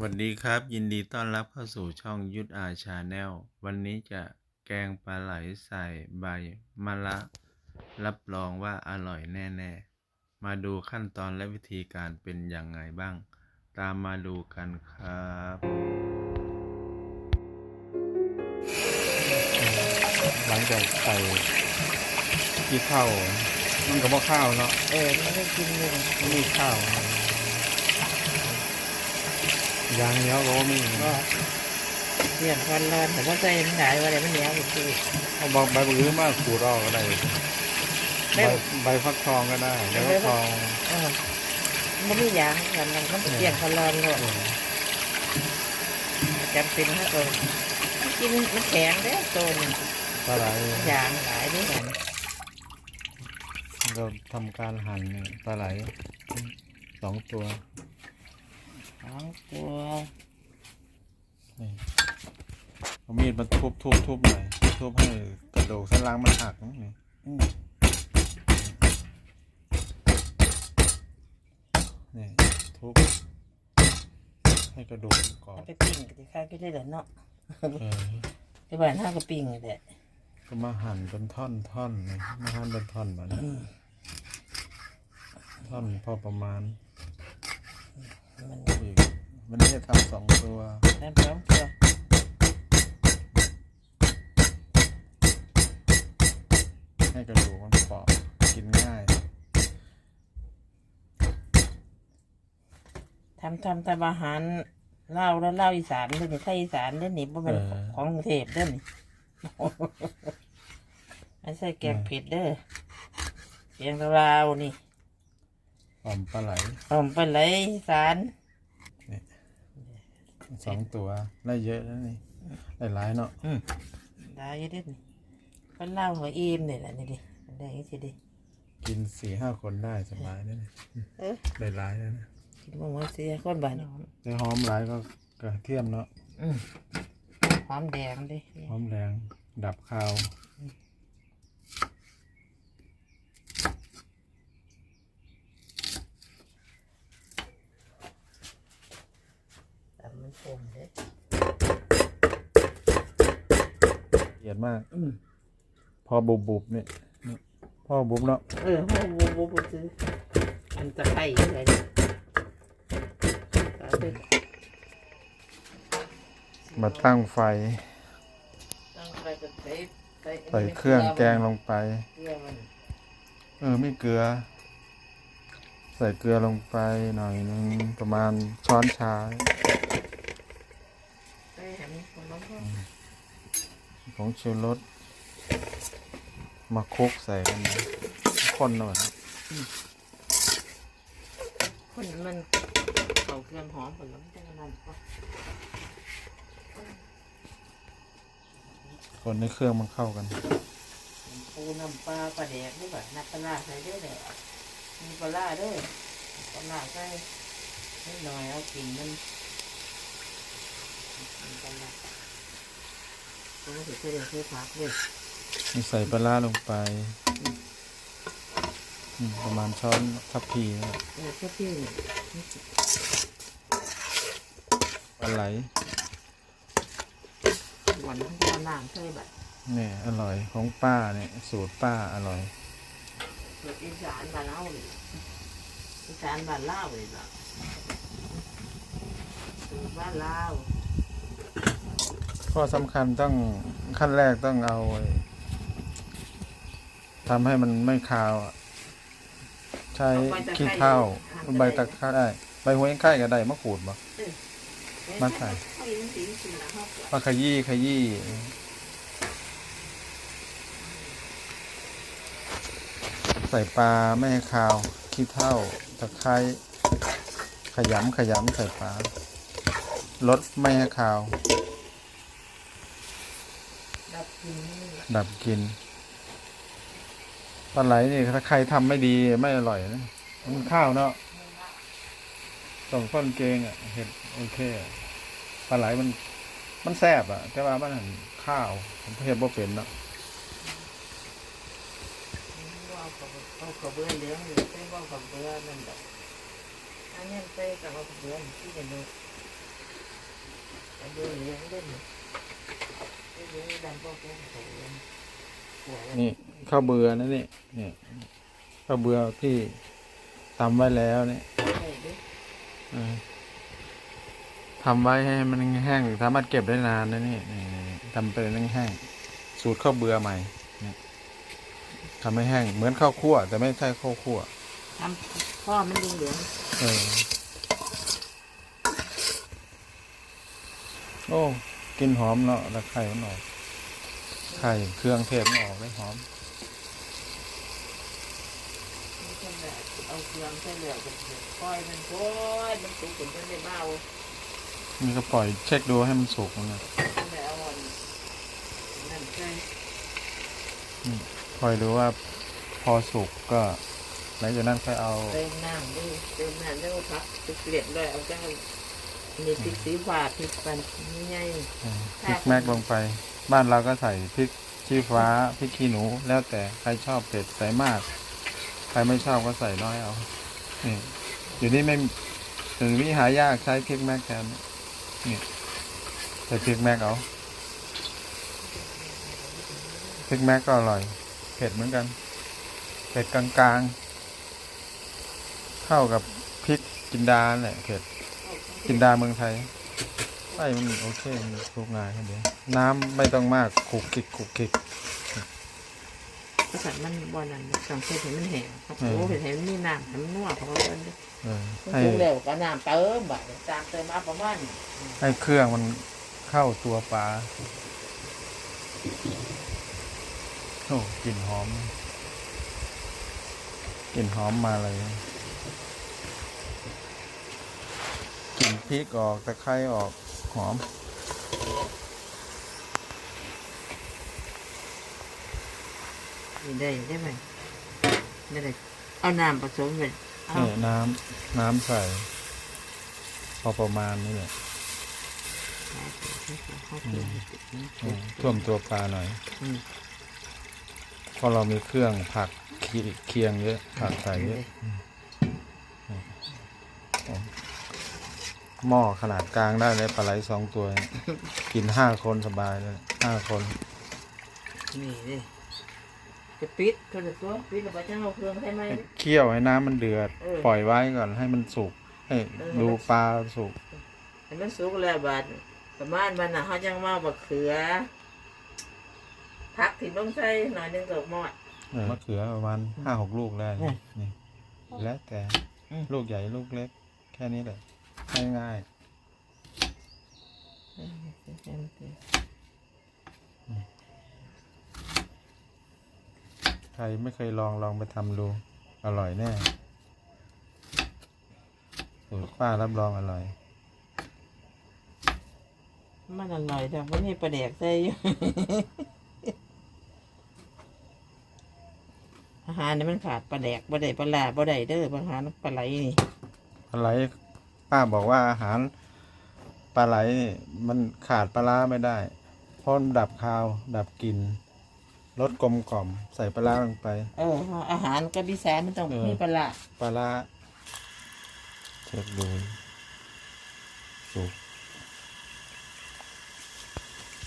สวัสดีครับ ยินดีต้อนรับเข้าสู่ช่องยุทธอาชาแนลวันนี้จะแกงปลาไหลใส่ใบมะระรับรองว่าอร่อยแน่ๆ มาดูขั้นตอนและวิธีการเป็นอย่างไงบ้าง ตามมาดูกันครับหลังจากใส่ที่ข้าวมันก็บ่ข้าวเนาะเออไม่ได้กินเลยมันมีข้าว ยางเหนี้ยวก็บ่มีก็เรียนวันร้อนแต่ว่าใจมันหายว่าอะไรมันเหนียวอีกทีเอาใบใบบือมาขูดออกก็ได้ใบใบฟักทองก็ได้ใบฟักทองเออมันไม่ยางกันมันมันเปลี่ยนวันร้อนเลยเออจำเป็นถ้าเรากินมันแข็งเด้อตัวนี้ปลาไหลยางหลายด้วยกันเราทำการหั่นเนี่ยปลาไหลสองตัว สองตัวนี่เอามีดมาทุบทุบทุบหน่อยทุบให้กระดูกสันหลังมันหักนี่อืมนี่ทุบให้กระดูกมันกรอเอาบไปปิ้งก็จะข้าวก็ได้เหรอเนาะเออที่บ้านห้าก็ปิ้งเลยแหละก็มาหั่นเป็นท่อนท่อนเลยมาหั่นเป็นท่อนแบบนี้อืมท่อนพอประมาณ มันอีกวันนี้จะทำสองตัวน้ำสองตัวให้กระดูกมันเปาะกินง่ายทำทำทำอาหารเล่าวแล้วเล่าวอีสานเด้อนี่ไทยอีสานเด้อนี่บ่เป็นของกรุงเทพเด้อนี่ไม่ใช่แกงเผ็ดเด้อแกงลาวนี่ห อมปลาไหลหอมปลาไหลอีสานสองตัวได้เยอะแล้วนี่ได้หลายเนาะได้อยังได้อนี่ปลาเล่าวหัวอิ่มนี่แหละนี่ดิได้ยังสิดิกินสี่ห้าคนได้สบายเลยนี่เออได้หลายแล้วนะกินมะม่วงเสียคนบ้านได้หอมหลายก็กระเทียมเนาะอืมหอมแดงดิหอมแรงดับคาว แต่มันคมเด้อ ละเอียดมาก อืมพอบุบบุบๆเนี่ยนี่พอบุบเนาะเออโอ้โหโอ้โหซื้ออันตะไคร้อะไรเนี่ยเอาไปมาตั้งไฟ ตั้งไฟกับใส่ใส่เครื่องแกงลงไป เกลือมันเออไม่เกลือ ใส่เกลือลงไปหน่อยนึงประมาณช้อนชา ไปหามันคนละพวกผงชูรสมาคลุกใส่กันนะคนหน่อยนะคนมันเขาเครื่องหอมผลไม้จังนั้นก็คนในเครื่องมันเข้ากันปูน้ำปลาปลาแดกด้วยแบบน้ำปลาร้าใส่ด้วยแหละมีปลาร้าด้วยปลาร้าใส่นิดหน่อยเอากลิ่นมันมันปลาร้า ตัวนี้ใส่เดือดใส่ผักด้วยมีใส่ปลาร้าลงไปอืมประมาณช้อนทัพพีนะเออแค่เพี้ยนปลาไหลหวานทั้งตัวน้ำใส่แบบเนี่ยอร่อยของป้าเนี่ยสูตรป้าอร่อยเกิดอีสานบ้านเล่าเลยอีสานบ้านเล่าเลยล่ะสูตรบ้านเล่า ข้อสำคัญต้องขั้นแรกต้องเอาทำให้มันไม่คาวใช้ขี้เถ้าใบตะไคร้ใบหัวยังไข่ก็ได้มะขูดบ่มาใส่เอาอีกสีสีละห้าขวดมาขยี้ขยี้ใส่ปลาไม่ให้คาวขี้เถ้าตะไคร้ขยำขยำใส่ปลาลดไม่ให้คาว ดับกลิ่นปลาไหลนี่ถ้าใครทำไม่ดีไม่อร่อยนะมันข้าวเนาะต้องต้นเกงอะเห็ดโอเคปลาไหลมัน มันแซ่บอะ แต่ว่ามันหั่นข้าวผมเห็ดบ่เป็นเนาะเอากระเบื้องเอากระเบื้องเหลืองหรือใส่ว่ากระเบื้องนั่นแบบอันนี้ใส่กับกระเบื้องที่จะดูอันเดียวเลี้งเล่นเนี่ยเลี้ยงดำก็คงเลยหัวเลย นี่ข้าวเบื่อนะนี่นี่ข้าวเบื่อที่ทำไว้แล้วนี่ใส่ดิเออทำไว้ให้มันแห้งสามารถเก็บได้นานนะนี่นี่นี่ทำเป็นแห้งๆสูตรข้าวเบื่อใหม่นี่ทำให้แห้งเหมือนข้าวคั่ว แต่ไม่ใช่ข้าวคั่วทำพ่อมันเหลืองเออโอ้ กลินหอมเนาะแล้วไข่มันออก ไข่เครื่องเทศมันออกเลยหอมๆนี่ขนาดเอาเครื่องใส่เหลือกันปล่อยมันโอยมันสุกจนมันได้เบานี่ก็ปล่อยเช็คดูให้มันสุกนะขนาดเอาอันนั่นใส่คอยดูว่าพอสุกก็หลังจากนั้นค่อยเอาเติมน้ำด้วยเติมน้ำแล้วก็พักตุกเกล็ดเลยเอาเจ้า นี่พริกสีฟ้าพริกปันนี่ไงพริกแมกลงไป บ้านเราก็ใส่พริกชี้ฟ้าพริกขี้หนู แล้วแต่ใครชอบเผ็ดใส่มาก ใครไม่ชอบก็ใส่น้อยเอานี่อยู่นี่ไม่ถึงวิหายากใช้พริกแมกแทนนี่ใส่พริกแมกเอาพริกแมกก็อร่อย เผ็ดเหมือนกัน เผ็ดกลางๆ เข้ากับพริกจินดาแหละเผ็ด จินดาเมืองไทยไส้มันโอเคมันสุกง่ายแค่เดียวน้ำไม่ต้องมากขลุกขลิกขลุกขลิกกษัตริย์มันบ่อนั่นสังเกตเห็นมันแห้งครับเออโอ้เห็นมันมีน้ำให้มันนัวของเราเด้เออมันให้ปรุงแล้วก็น้ำเติมบัดนี้ตามเติมมาประมาณนี้ให้เครื่องมันเข้าตัวปลาโอ้กลิ่นหอมกลิ่นหอมมาเลย กลิ่นพริกออกตะไคร้ออกหอมนี่ได้ได้ไหมไม่ได้เอาน้ำผสมไปเอานี่น้ำน้ำใส่ พอประมาณนี้แหละอืมท่วมตัวปลาหน่อยอืมเพราะเรามีเครื่องผักเคีเคียงเยอะผักใส่เยอะ หม้อขนาดกลางได้เลยปลาไหลสองตัว กินห้าคนสบายเลยห้าคน นี่ดิจะปิดเขาจะตัวปิดแล้วก็จะเอาเครื่องใช่ไหม เคี่ยวให้น้ำมันเดือด เออ ปล่อยไว้ก่อนให้มันสุกให้เออดูปลาสุกให้มันสุกแล้วบาดประมาณมันน่ะเขาจังมาบักเขือพักถิ่นลงใส่หน่อยหนึงกับหมอด เออมะเขือประมาณห้าหกลูกได้อืมนี่แล้วแต่อืม ลูกใหญ่ลูกเล็ก แค่นี้แหละ ง่ายๆ ใครไม่เคยลองลองไปทำดู อร่อยแน่สูตรป้ารับรองอร่อย มันอร่อยแต่วันนี้ปลาแดกใส่อยู่ อาหารนี่มันขาดปลาแดกปลาแดกปลาลาปลาไดเด้ออาหารปลาไหลนี่ ปลาไหล ป้าบอกว่าอาหารปลาไหลนี่มันขาดปลาร้าไม่ได้ เพราะมันดับคาว ดับกลิ่นรสกลมกล่อม ใส่ปลาร้าลงไป เออ อาหารกับดิแซนมันต้องเออ มีปลาร้าปลาร้าเช็คดูสุก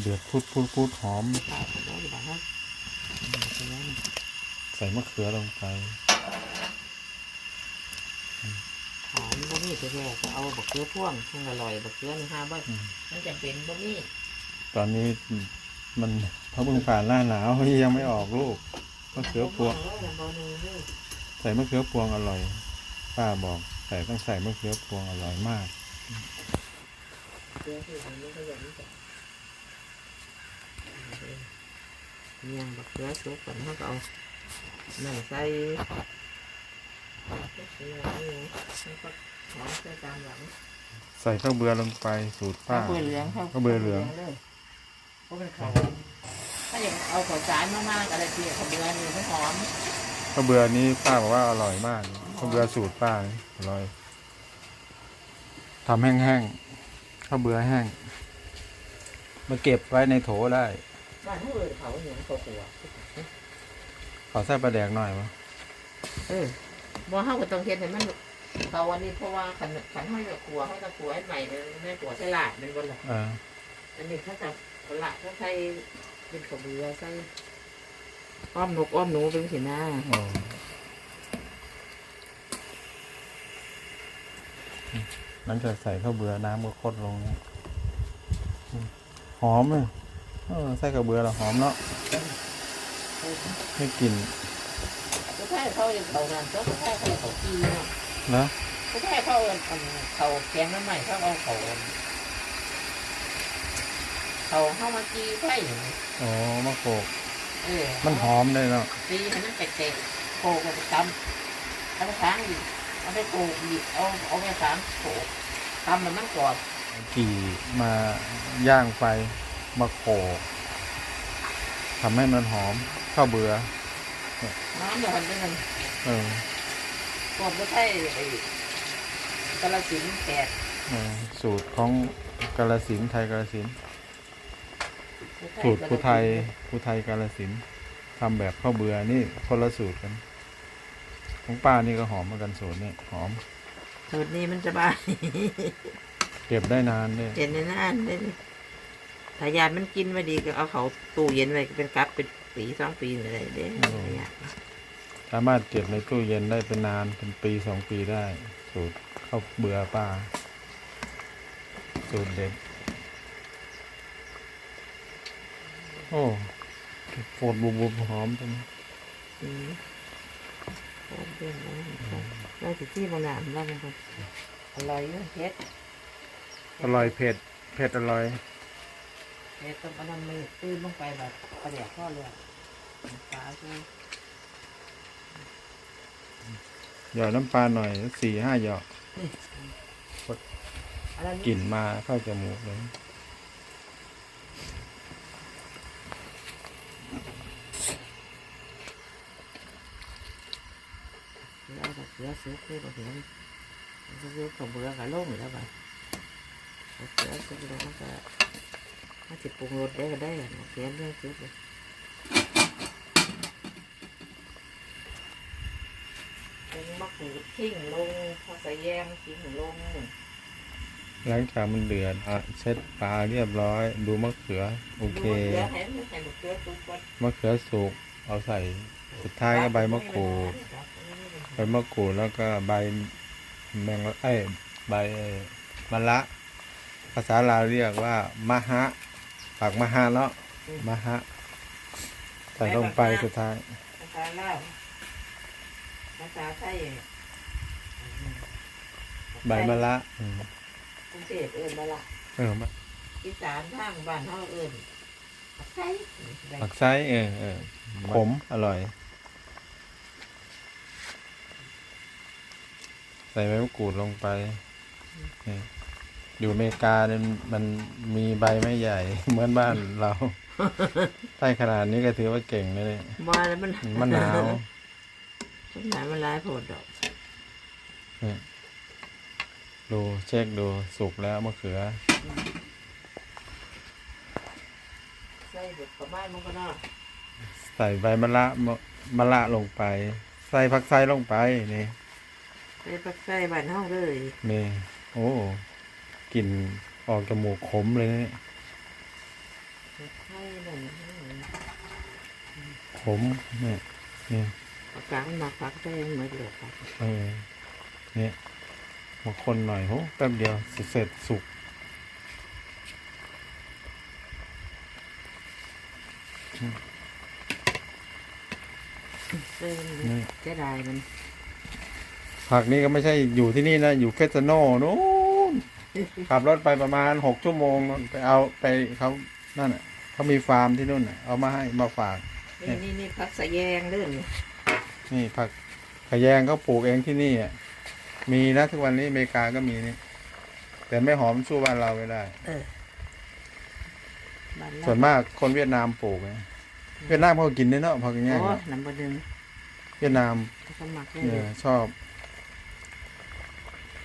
เดือดพุดพุดพุดหอมขาดปลาร้าบ้างใส่มะเขือลงไป หอม บะหมี่แท้ๆก็เอาบักเขือพ่วงมันอร่อยบักเขือนี่ห้าใบอืม มันจะเป็นบะหมี่ตอนนี้มันเขาเพิ่งผ่านหน้าหนาวยังไม่ออกลูกมะเขือพวง บ่บ่หนึ่งเด้อใส่มะเขือพวงอร่อย ป้าบอกใส่ต้องใส่มะเขือพวงอร่อยมาก เขือที่มันไม่ขยันจ้ะเนี่ยบักเขือสุกก่อนเขาก็เอาหนังใส่เขือนี่แล้วก็ หอมใส่ตามหลังใส่ข้าวเบือลงไปสูตรป้า ข้าวเบื่อเหลืองข้าวเบื่อเหลือง เลยเพราะมันขาวถ้าอย่างเอาข้าวสารมากๆอะไรเกี่ยวข้าวเบื่อนี่มันหอมข้าวเบือนี้ป้าบอกว่าอร่อยมากข้าวเบือสูตรป้านี่อร่อยทำแห้งๆข้าวเบือแห้ง มาเก็บไว้ในโถได้บ้านเขาเออเขาเหนียวเขาขัวขอใส่ปลาแดกหน่อยวะเออบ่เฮาก็ต้องเฮ็ดให้มัน เขาวันนี้เพราะว่าขันขันให้กับครัวเขาจะครัวให้ใหม่เลยแม่ครัวใส่ลาดเป็นบนหลังเอออันนี้เขาจะละเขาใส่เป็นกระเบือใส่อ้อมนกอ้อมหนูเป็นสีหน้าโอ้หลังจากใส่ข้าวเบื่อน้ำก็ข้นลงเนี่ยอืมหอมเลยเออใส่ข้าวเบื่อแล้วหอมเนาะไม่กลิ่นก็ใช่เขาอย่างเขานั่นก็ใช่เขาเขากีเนาะ นะก็ใช่เขาอันอันเขาแกงน้ำใหม่เขาเอาเขาอันเขาเข้ามากีไผ่อย่างนี้โอ้มะโขกเออมันหอมเลยเนาะตีให้มันแตกๆโขกกันตำเอาไปค้างอีกเอาไปโขกอีกเอาเอาไปค้างโขกตำมันมันกรอบกี่มาย่างไฟมะโขกทำให้มันหอมข้าวเบื่อน้ำเดี๋ยวมันเป็นมันเออ กรอบก็ใช่ไอ้กระสินธุ์แตกเออสูตรของกาลสินธุ์ไทยกาลสินธุ์สูตรภูไทยภูไทยกาลสินธุ์ทำแบบข้าวเบื่อนี่คนละสูตรกัน ของป้านี่ก็หอมเหมือนกันสูตรนี่หอม สูตรนี้มันจะบ้าเก็บได้นานด้วยเห็นในนั่นได้เลยถ้ายานมันกินไม่ดีก็เอาเขาตู้เย็นไว้ก็เป็นกั๊บเป็นปีสองปีอะไรเด้ถ้ายาน สามารถเก็บในตู้เย็นได้เป็นนานเป็นปีสองปีได้ สูตรข้าวเบื่อป้าสูตรเด็ดโอ้โฟดบุบบุบหอมจังอืมโอ้เพื่อนนะเราสิที่บางอย่างเราเป็นคนอร่อยเนอะเฮ็ดอร่อยเผ็ดเผ็ดอร่อยเฮ็ดต้องเอาน้ำมันตื้นลงไปแบบประเดี๋ยวพ่อเลยปลาใช่ หยอดน้ำปลาหน่อยสี่ห้าหยอดอะไรกลิ่นมาเข้าจมูกเลยเราแบบเสือซุกเลยแบบเสือซุกกับเบื่อกับโล่งอยู่แล้วไปเสือซุกแล้วมันก็มันจะปรุงรสได้ก็ได้อะเสือเรื่องซุกเลย เป็นมะกรูดทิ้งลงพอใส่แยมทิ้งลงหลังจากมันเดือดอะเช็ดปลาเรียบร้อย ดูมะเขือ โอเค ดูมะเขือให้มันใส่มะเขือซุกก่อนมะเขือสุก เอาใส่ สุดท้ายก็ใบมะกรูด ใบมะกรูดแล้วก็ใบแมงละไอ้ยใบมะละ ภาษาลาวเรียกว่ามะฮะปากมะฮะเนาะมะฮะใส่ลงไปสุดท้าย ภาษาลาวภาษาไทย ใบมะละอืมกรุงเทพเอิ้นมะละเออมะอีสานทางบ้านเฮาเอิ้นผักไทยผักไซเออเออขมอร่อย ใส่ใบมะกรูดลงไปนี่อยู่อเมริกาเนี่ยมันมีใบไม่ใหญ่ เหมือนบ้านเราใต้ขนาดนี้ก็ถือว่าเก่งเลยเนี่ยมาแล้วมันมะนาว มันหนาวมันหลายโพดดอก ดูเช็คดูสุกแล้วมะเขือใส่เด็ดประมาณมันก็น่าใส่ใบมะละมะมะละลงไป ใส่ผักไซลงไปนี่ใส่ผักไส่บ้านเฮาเลยนี่โอ้กลิ่นออกจมูกขมเลยเนี่ยผักไส่นั่นขมเนี่ยนี่ปากกามันมาผักไส่เหมือนเลยครับเออเนี่ย มาคนหน่อยโหแป๊บเดียวเสร็จสุกใส่มันนี่เสียดายมัน ผักนี้ก็ไม่ใช่อยู่ที่นี่นะ อยู่เฟสโน่นู้นขับรถไปประมาณหกชั่วโมงนู่นไปเอาไปเขานั่นน่ะเขามีฟาร์มที่นู่นน่ะ เอามาให้มาฝาก นี่นี่นี่ผักสะแยงเด้อนี่นี่ผักขะแยงเขาปลูกเองที่นี่อะ มีนะทุกวันนี้อเมริกาก็มีนี่ แต่ไม่หอมสู้บ้านเราไม่ได้บ้านเราส่วนมากคนเวียดนามปลูกไงเวียดนามเขาก็กินด้วยเนาะผักอย่างเงี้ยโอ้น้ำบะดึงเวียดนามเขาก็หมักเลยเนี่ยชอบ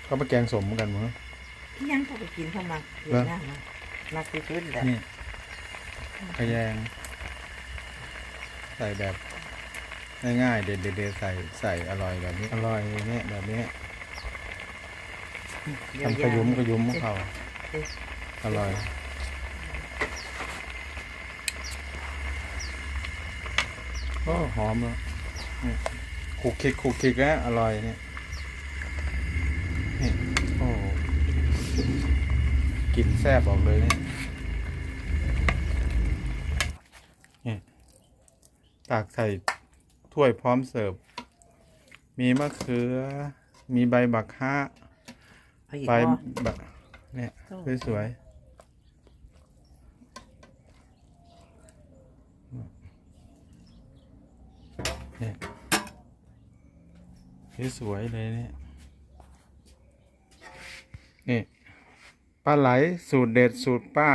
เขาไปแกงสมกันมั้ง ที่ยังเขาไปกินเขาหมักเวียดนามนะหมักที่สุดแหละนี่ขะแยง ใส่แบบ ง่ายๆ เด็ดๆๆใส่ใส่อร่อยแบบนี้ อร่อยเนี่ยแบบนี้ ทำขยุมขยุมของเขาอร่อยโอ้หอมแล้วขูกคิกขูกคิกแล้วอร่อยเนี่ยนี่โอ้กลิ่นแซ่บออกเลยเนี่ยนี่ตากใส่ถ้วยพร้อมเสิร์ฟ มีมะเขือ มีใบบักฮะ เอาอีกใบบ่แบบเนี่ยสวยๆเนี่ยสวยๆเลยเนี่ยนี่ปลาไหลสูตรเด็ดสูตรป้า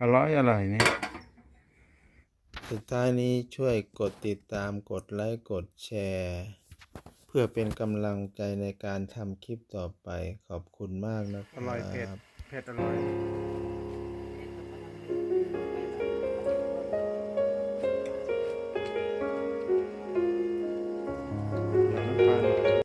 อร่อยอร่อยเนี่ยสุดท้ายนี้ช่วยกดติดตามกดไลค์ กดแชร์เพื่อเป็นกำลังใจในการทำคลิปต่อไปขอบคุณมากนะคอร่อยเผ็ดรับเผ็ดอร่อย